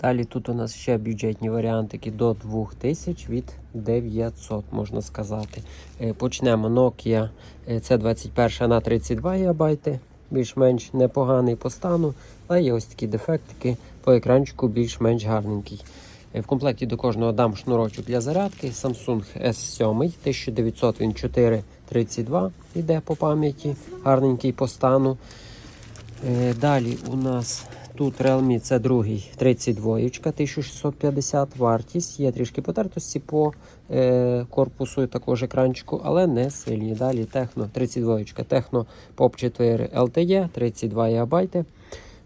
Далі тут у нас ще бюджетні варіантики до 2000 від 900, можна сказати. Е, Почнемо Nokia е, це 21 на 32 ГБ, більш-менш непоганий по стану, але є ось такі дефектики по екранчику більш-менш гарненький. Е, В комплекті до кожного дам шнурочок для зарядки. Samsung S7 1900 він 432 йде по пам'яті, гарненький по стану. Е, Далі у нас тут Realme це другий 32 1650 вартість. Є трішки потертості по е, корпусу і також екранчику, але не сильні. Далі Техно 32 Techno Pop 4 LTE 32 ГБ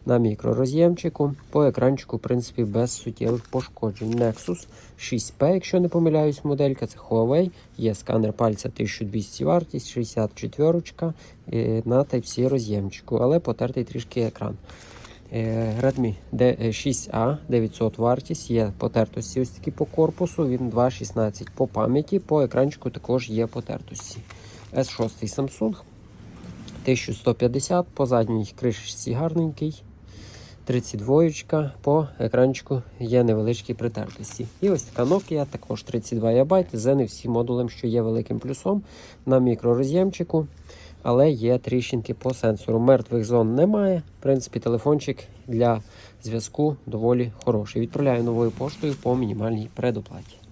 на мікророз'ємчику. По екранчику, в принципі, без суттєвих пошкоджень. Nexus 6P, якщо не помиляюсь, моделька, це Huawei. Є сканер пальця 1200 вартість, 64 е, на Type-C роз'ємчику, але потертий трішки екран. Е, Redmi D6A 900 вартість, є потертості ось такі по корпусу, він 2.16 по пам'яті, по екранчику також є потертості. S6 Samsung 1150 по задній кришечці гарненький. 32 по екранчику є невеличкі притертості. І ось така Nokia, також 32 ГБ з NFC модулем, що є великим плюсом на мікророз'ємчику, але є тріщинки по сенсору. Мертвих зон немає. В принципі, телефончик для зв'язку доволі хороший. Відправляю новою поштою по мінімальній предоплаті.